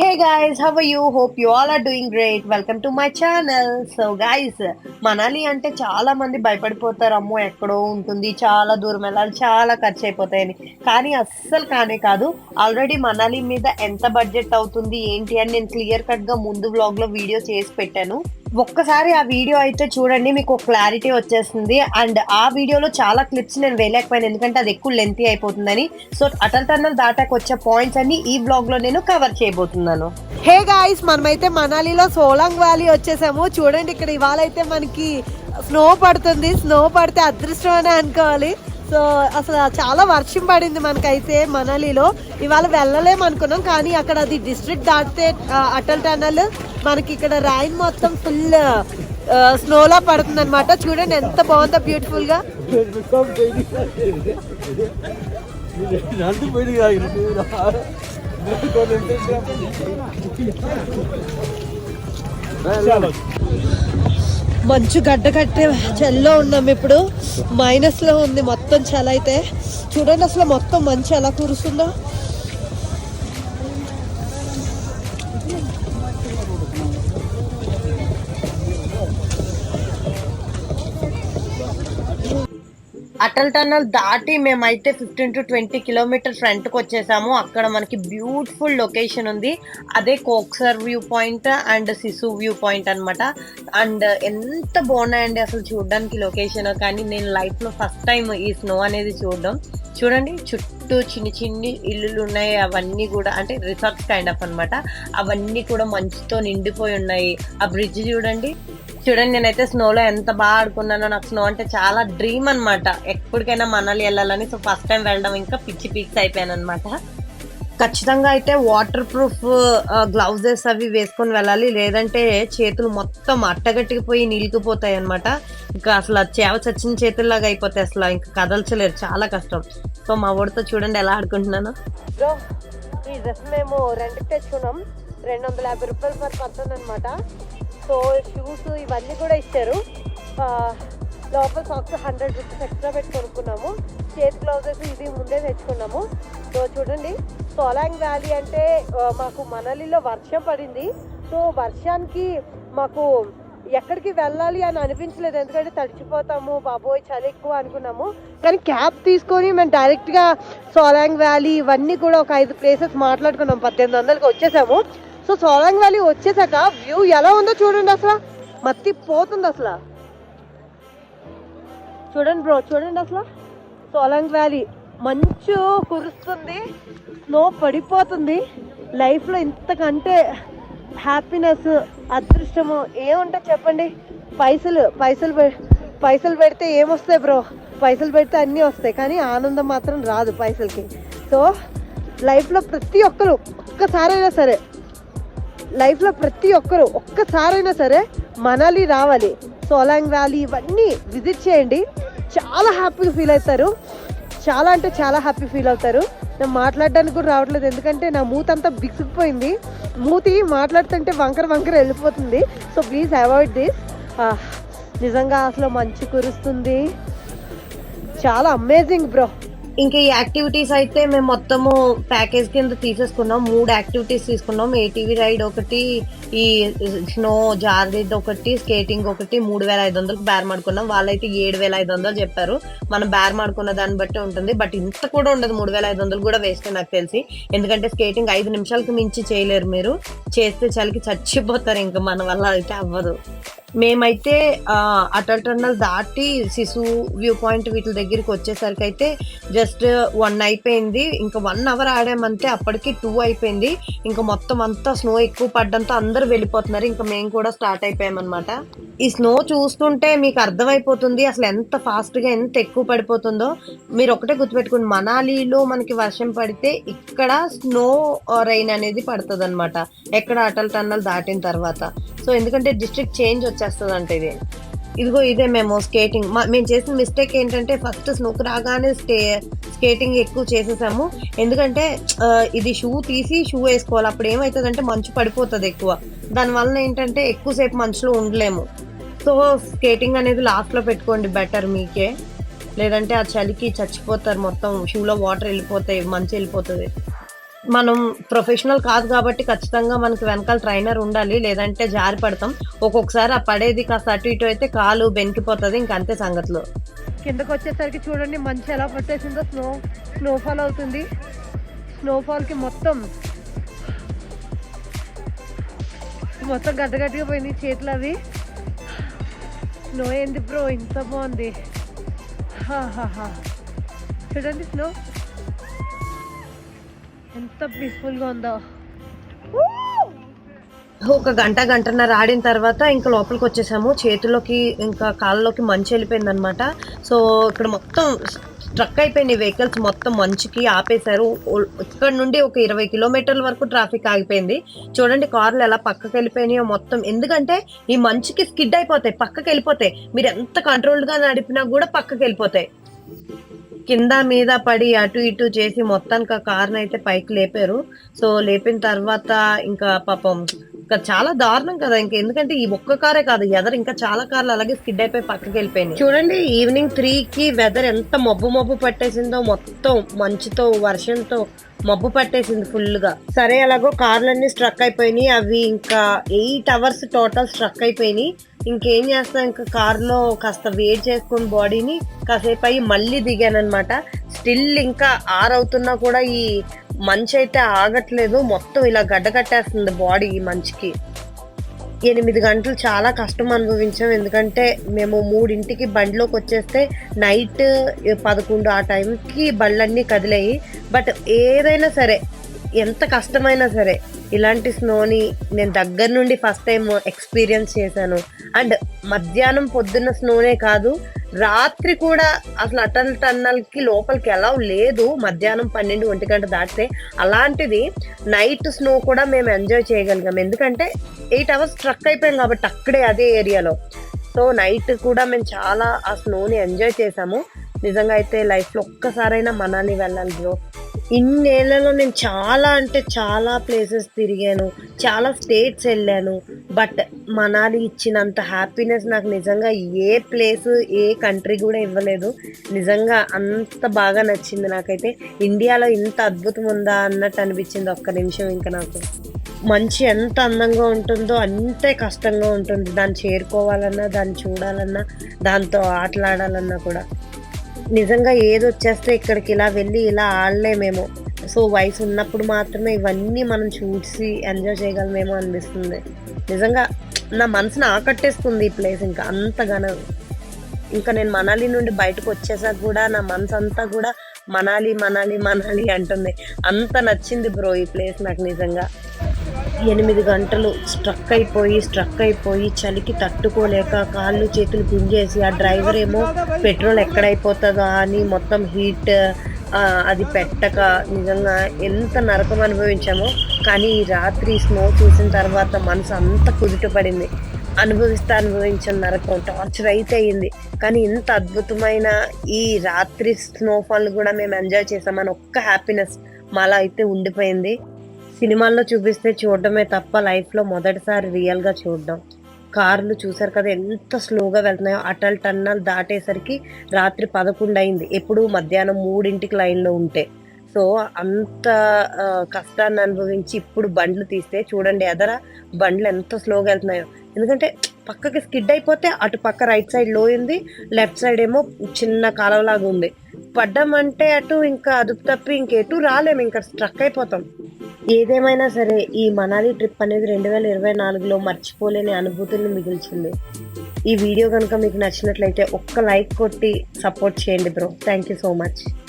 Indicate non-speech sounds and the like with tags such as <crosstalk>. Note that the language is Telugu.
Hey guys how you hope you all are doing great welcome to my channel so guys Manali అంటే చాలా మంది భయపడిపోతారు. అమ్మో ఎక్కడో ఉంటుంది. చాలా దూరం వెళ్ళాలి. చాలా ఖర్చు అయిపోతాయని. కానీ అస్సలు కానే కాదు. ఆల్రెడీ మనాలి మీద ఎంత బడ్జెట్ అవుతుంది ఏంటి అని నేను క్లియర్ కట్గా ముందు బ్లాగ్లో వీడియో చేసి పెట్టాను. ఒక్కసారి ఆ వీడియో అయితే చూడండి మీకు క్లారిటీ వచ్చేస్తుంది. అండ్ ఆ వీడియోలో చాలా క్లిప్స్ నేను వేయలేకపోయాను ఎందుకంటే అది ఎక్కువ లెంతీ అయిపోతుందని. సో అటల్ టన్నల్ దాటాకు వచ్చే పాయింట్స్ అన్ని ఈ బ్లాగ్లో నేను కవర్ చేయబోతున్నాను. హే గాయ్స్ మనమైతే మనాలిలో సోలాంగ్ వ్యాలీ వచ్చేసాము. చూడండి ఇక్కడ ఇవాళ అయితే మనకి స్నో పడుతుంది. స్నో పడితే అదృష్టం అని అనుకోవాలి. సో అసలు చాలా వర్షం పడింది మనకైతే మనాలిలో. ఇవాళ వెళ్ళలేము అనుకున్నాం కానీ అక్కడ అది డిస్ట్రిక్ట్ దాటితే అటల్ టనల్ మనకి ఇక్కడ రైన్ మొత్తం ఫుల్ స్నోలా పడుతుంది అనమాట చూడండి ఎంత బాగుందో బ్యూటిఫుల్గా <laughs> మంచు గడ్డ కట్టే చెల్లో ఉన్నాం ఇప్పుడు. మైనస్లో ఉంది మొత్తం చలి అయితే. చూడండి అసలు మొత్తం మంచు ఎలా కురుస్తుందో. అటల్ టన్నల్ దాటి మేమైతే ఫిఫ్టీన్ టు ట్వంటీ కిలోమీటర్ ఫ్రంట్కి వచ్చేసాము. అక్కడ మనకి బ్యూటిఫుల్ లొకేషన్ ఉంది. అదే Koksar view point and Sissu view point అనమాట అండ్ ఎంత బాగున్నాయండి అసలు చూడడానికి లొకేషన్ కానీ నేను లైఫ్లో ఫస్ట్ టైం ఈ స్నో అనేది చూడడం. చూడండి చుట్టూ చిన్ని చిన్ని ఇల్లులు ఉన్నాయి. అవన్నీ కూడా అంటే రిసార్ట్స్ కైండ్ ఆఫ్ అనమాట అవన్నీ కూడా మంచుతో నిండిపోయి ఉన్నాయి. ఆ బ్రిడ్జ్ చూడండి. చూడండి నేనైతే స్నోలో ఎంత బాగా ఆడుకున్నానో నాకు స్నో అంటే చాలా డ్రీమ్ అనమాట ఎప్పటికైనా మనాలి వెళ్ళాలని. సో ఫస్ట్ టైం వెళ్ళడం ఇంకా పిచ్చి పిక్స్ అయిపోయాను అనమాట ఖచ్చితంగా అయితే వాటర్ ప్రూఫ్ గ్లౌజెస్ అవి వేసుకొని వెళ్ళాలి. లేదంటే చేతులు మొత్తం అట్టగట్టికి పోయి నిలిగిపోతాయి అనమాట ఇంకా అసలు ఆ చేవ చచ్చిన చేతుల్లాగా అయిపోతాయి అసలు ఇంకా కదల్చలేరు. చాలా కష్టం. సో మా ఊడితో చూడండి ఎలా ఆడుకుంటున్నాను. ఈ డ్రెస్ మేము రెంట్కి తెచ్చుకున్నాం. రెండు వందల యాభై రూపాయలు పర్ పర్సన్ అనమాట సో షూస్ ఇవన్నీ కూడా ఇచ్చారు. లోపల సాక్స్ హండ్రెడ్ రూపీస్ ఎక్స్ట్రా పెట్టి కొనుక్కున్నాము చేతి గ్లౌజెస్ ఇది ముందే తెచ్చుకున్నాము. సో చూడండి. సోలాంగ్ వ్యాలీ అంటే మాకు మనలిలో వర్షం పడింది. సో వర్షానికి మాకు ఎక్కడికి వెళ్ళాలి అని అనిపించలేదు. ఎందుకంటే తడిచిపోతాము బాబోయ్ చలి ఎక్కువ అనుకున్నాము. కానీ క్యాబ్ తీసుకొని మేము డైరెక్ట్గా సోలాంగ్ వ్యాలీ ఇవన్నీ కూడా ఒక ఐదు ప్లేసెస్ మాట్లాడుకున్నాం. పద్దెనిమిది వందలకి వచ్చేసాము. సో సోలాంగ్ వ్యాలీ వచ్చేసాక వ్యూ ఎలా ఉందో చూడండి అసలు. మత్తి పోతుంది అసలు. చూడండి బ్రో చూడండి అసలు. సోలాంగ్ వ్యాలీ మంచు కురుస్తుంది స్నో పడిపోతుంది. లైఫ్లో ఇంతకంటే హ్యాపీనెస్ అదృష్టము ఏముంటే చెప్పండి? పైసలు పైసలు పె- పైసలు పెడితే ఏమొస్తాయి బ్రో? పైసలు పెడితే అన్నీ వస్తాయి కానీ ఆనందం మాత్రం రాదు పైసలకి. సో లైఫ్లో ప్రతి ఒక్కరు ఒక్కసారైనా సరే లైఫ్లో ప్రతి ఒక్కరు ఒక్కసారైనా సరే మనాలి రావాలి. సోలాంగ్ వ్యాలీ ఇవన్నీ విజిట్ చేయండి. చాలా హ్యాపీగా ఫీల్ అవుతారు. చాలా అంటే చాలా హ్యాపీ ఫీల్ అవుతారు. నేను మాట్లాడడానికి కూడా రావట్లేదు. ఎందుకంటే నా మూత అంతా బిగుసుకుపోయింది మూతి మాట్లాడుతుంటే వంకర వంకర వెళ్ళిపోతుంది. So please avoid this. నిజంగా అసలు మంచి కురుస్తుంది. చాలా అమేజింగ్ బ్రో. ఇంకా ఈ యాక్టివిటీస్ అయితే మేము మొత్తము ప్యాకేజ్ కింద తీసేసుకున్నాం. మూడు యాక్టివిటీస్ తీసుకున్నాం. ఏటీవీ రైడ్ ఒకటి ఈ స్నో జార్రిడ్ ఒకటి స్కేటింగ్ ఒకటి మూడు వేల ఐదు వందలకు బేర్ మాడుకున్నాం వాళ్ళైతే ఏడు వేల ఐదు వందలు చెప్పారు. మనం బేర్ మాడుకున్న దాన్ని బట్టి ఉంటుంది. బట్ ఇంత కూడా ఉండదు. మూడు వేల ఐదు వందలు కూడా వేస్ట్ నాకు తెలిసి. ఎందుకంటే స్కేటింగ్ ఐదు నిమిషాలకు మించి చేయలేరు మీరు. చేస్తే చలికి చచ్చిపోతారు. ఇంకా మన వల్ల అయితే అవ్వదు. మేమైతే అటల్ టన్నల్ దాటి శిశు వ్యూ పాయింట్ వీటి దగ్గరికి వచ్చేసరికి అయితే జస్ట్ వన్ అయిపోయింది. ఇంకా వన్ అవర్ ఆడామంటే అప్పటికి టూ అయిపోయింది. ఇంకా మొత్తం అంతా స్నో ఎక్కువ పడ్డంతో అందరూ వెళ్ళిపోతున్నారు. ఇంకా మేము కూడా స్టార్ట్ అయిపోయామన్నమాట. ఈ స్నో చూస్తుంటే మీకు అర్థమైపోతుంది అసలు ఎంత ఫాస్ట్గా ఎంత ఎక్కువ పడిపోతుందో. మీరు ఒకటే గుర్తుపెట్టుకుని మనాలిలో మనకి వర్షం పడితే ఇక్కడ స్నో రైన్ అనేది పడుతుంది అనమాట ఎక్కడ అటల్ టన్నల్ దాటిన తర్వాత. సో ఎందుకంటే డిస్ట్రిక్ట్ చేంజ్ వచ్చేస్తుంది అంటే ఇది. ఇదిగో ఇదే మేము స్కేటింగ్. మేము చేసిన మిస్టేక్ ఏంటంటే ఫస్ట్ స్నోక్ రాగానే స్టే స్కేటింగ్ ఎక్కువ చేసేసాము. ఎందుకంటే ఇది షూ తీసి షూ వేసుకోవాలి. అప్పుడు ఏమవుతుందంటే మంచు పడిపోతుంది ఎక్కువ. దానివల్ల ఏంటంటే ఎక్కువసేపు మంచులో ఉండలేము. సో స్కేటింగ్ అనేది లాస్ట్లో పెట్టుకోండి బెటర్ మీకే. లేదంటే ఆ చలికి చచ్చిపోతారు మొత్తం. షూలో వాటర్ వెళ్ళిపోతాయి మంచి వెళ్ళిపోతుంది. మనం ప్రొఫెషనల్ కాదు కాబట్టి ఖచ్చితంగా మనకి వెనకాల ట్రైనర్ ఉండాలి లేదంటే జారి పడతాం. ఒక్కొక్కసారి ఆ పడేది కాస్త అటు ఇటు అయితే కాలు బెనికిపోతుంది ఇంక అంతే సంగతులు. కిందకు వచ్చేసరికి చూడండి మంచి ఎలా పట్టేసిందో స్నో స్నోఫాల్ అవుతుంది. స్నోఫాల్కి మొత్తం మొత్తం గడ్డగడ్డగా పోయింది చేతులు అవి. స్నో ఏంది బ్రో ఇంత బాగుంది. చూడండి స్నో. ఎంత పీస్ఫుల్గా ఉందో. ఒక గంట గంటన్నర ఆడిన తర్వాత ఇంకా లోపలికి వచ్చేసాము. చేతుల్లోకి ఇంకా కాళ్ళలోకి మంచి వెళ్ళిపోయింది అనమాట సో ఇక్కడ మొత్తం స్ట్రక్ అయిపోయినాయి వెహికల్స్ మొత్తం మంచుకి ఆపేశారు. ఇక్కడ నుండి ఒక ఇరవై కిలోమీటర్ల వరకు ట్రాఫిక్ ఆగిపోయింది. చూడండి కార్లు ఎలా పక్కకి వెళ్ళిపోయినాయో మొత్తం. ఎందుకంటే ఈ మంచుకి స్కిడ్ అయిపోతాయి పక్కకి వెళ్ళిపోతాయి. మీరు ఎంత కంట్రోల్డ్గా నడిపినా కూడా పక్కకి వెళ్ళిపోతాయి. కింద మీద పడి అటు ఇటు చేసి మొత్తానికి ఆ కార్ని అయితే పైకి లేపారు. సో లేపిన తర్వాత ఇంకా పాపం ఇంకా చాలా దారుణం కదా. ఇంకా ఎందుకంటే ఈ ఒక్క కారే కాదు ఎదరు ఇంకా చాలా కార్లు అలాగే స్కిడ్ అయిపోయి పక్కకి వెళ్ళిపోయినాయి. చూడండి ఈవినింగ్ త్రీ కి వెదర్ ఎంత మబ్బు మబ్బు పట్టేసిందో మొత్తం మంచుతో వర్షంతో. మబ్బు పట్టేసింది ఫుల్గా సరే అలాగో కార్లన్నీ స్ట్రక్ అయిపోయినాయి. అవి ఇంకా ఎయిట్ అవర్స్ టోటల్ స్ట్రక్ అయిపోయినాయి. ఇంకేం చేస్తాం? ఇంకా కార్లో కాస్త వేడి చేసుకుని బాడీని కాసేపు అయ్యి మళ్ళీ దిగానమాట స్టిల్ ఇంకా ఆరవుతున్నా కూడా ఈ మంచి అయితే ఆగట్లేదు. మొత్తం ఇలా గడ్డ కట్టేస్తుంది బాడీ ఈ మంచుకి. ఎనిమిది గంటలు చాలా కష్టం అనుభవించాం. ఎందుకంటే మేము మూడింటికి బండిలోకి వచ్చేస్తే నైట్ పదకొండు ఆ టైంకి బళ్ళన్నీ కదిలాయి. బట్ ఏదైనా సరే ఎంత కష్టమైనా సరే ఇలాంటి స్నోని నేను దగ్గర నుండి ఫస్ట్ టైం ఎక్స్పీరియన్స్ చేశాను. అండ్ మధ్యాహ్నం పొద్దున్న స్నోనే కాదు రాత్రి కూడా అసలు అటల్ టన్నల్కి లోపలికి ఎలా లేదు. మధ్యాహ్నం పన్నెండు ఒంటి గంట దాటితే అలాంటిది నైట్ స్నో కూడా మేము ఎంజాయ్ చేయగలిగాం. ఎందుకంటే ఎయిట్ అవర్స్ ట్రక్ అయిపోయాం కాబట్టి అక్కడే అదే ఏరియాలో సో నైట్ కూడా మేము చాలా ఆ స్నోని ఎంజాయ్ చేసాము నిజంగా అయితే లైఫ్లో ఒక్కసారైనా మనాలి వెళ్ళాలి బ్రో ఇన్నేళ్ళలో నేను చాలా అంటే చాలా ప్లేసెస్ తిరిగాను. చాలా స్టేట్స్ వెళ్ళాను. బట్ మనాలి ఇచ్చినంత హ్యాపీనెస్ నాకు నిజంగా ఏ ప్లేస్ ఏ కంట్రీ కూడా ఇవ్వలేదు. నిజంగా అంత బాగా నచ్చింది నాకైతే. ఇండియాలో ఇంత అద్భుతం ఉందా అన్నట్టు అనిపించింది ఒక్క నిమిషం ఇంకా నాకు. మంచి ఎంత అందంగా ఉంటుందో అంతే కష్టంగా ఉంటుంది. దాన్ని చేరుకోవాలన్నా దాన్ని చూడాలన్నా దాంతో ఆటలాడాలన్నా కూడా. నిజంగా ఏది వచ్చేస్తే ఇక్కడికి ఇలా వెళ్ళి ఇలా ఆడలేమేమో సో వయసు ఉన్నప్పుడు మాత్రమే ఇవన్నీ మనం చూసి ఎంజాయ్ చేయగలమేమో అనిపిస్తుంది. నిజంగా నా మనసుని ఆకట్టేస్తుంది ఈ ప్లేస్ ఇంకా అంతగానో. ఇంకా నేను మనాలి నుండి బయటకు వచ్చేసాక కూడా నా మనసు అంతా కూడా మనాలి మనాలి మనాలి అంటుంది. అంత నచ్చింది బ్రో ఈ ప్లేస్ నాకు నిజంగా. ఎనిమిది గంటలు స్ట్రక్ అయిపోయి స్ట్రక్ అయిపోయి చలికి తట్టుకోలేక కాళ్ళు చేతులు గుంజేసి ఆ డ్రైవర్ ఏమో పెట్రోల్ ఎక్కడైపోతుందా అని మొత్తం హీట్ అది పెట్టక నిజంగా ఎంత నరకం అనుభవించామో. కానీ ఈ రాత్రి స్నో చూసిన తర్వాత మనసు అంత కుదుట పడింది. అనుభవిస్తే అనుభవించిన నరకం టార్చర్ అయితే అయింది కానీ ఇంత అద్భుతమైన ఈ రాత్రి స్నోఫాల్ కూడా మేము ఎంజాయ్ చేసామని ఒక్క హ్యాపీనెస్ మాలా అయితే ఉండిపోయింది. సినిమాల్లో చూపిస్తే చూడడమే తప్ప లైఫ్లో మొదటిసారి రియల్గా చూడడం. కార్లు చూసారు కదా ఎంత స్లోగా వెళ్తున్నాయో అటల్ టన్నల్ దాటేసరికి రాత్రి పదకొండు అయింది. ఎప్పుడు మధ్యాహ్నం మూడింటికి లైన్లో ఉంటే. సో అంత కష్టాన్ని అనుభవించి ఇప్పుడు బండ్లు తీస్తే చూడండి ఎదర బండ్లు ఎంత స్లోగా వెళ్తున్నాయో. ఎందుకంటే పక్కకి స్కిడ్ అయిపోతే అటు పక్క రైట్ సైడ్లో ఉంది లెఫ్ట్ సైడ్ ఏమో చిన్న కాలువలాగా ఉంది. పడ్డం అంటే అటు ఇంకా అదుపు తప్పి ఇంకెటు రాలేము ఇంకా స్ట్రక్ అయిపోతాం. ఏదేమైనా సరే ఈ మనాలి ట్రిప్ అనేది రెండు వేల ఇరవై నాలుగులో మర్చిపోలేని అనుభూతులను మిగిల్చింది. ఈ వీడియో కనుక మీకు నచ్చినట్లయితే ఒక్క లైక్ కొట్టి సపోర్ట్ చేయండి bro. Thank you so much.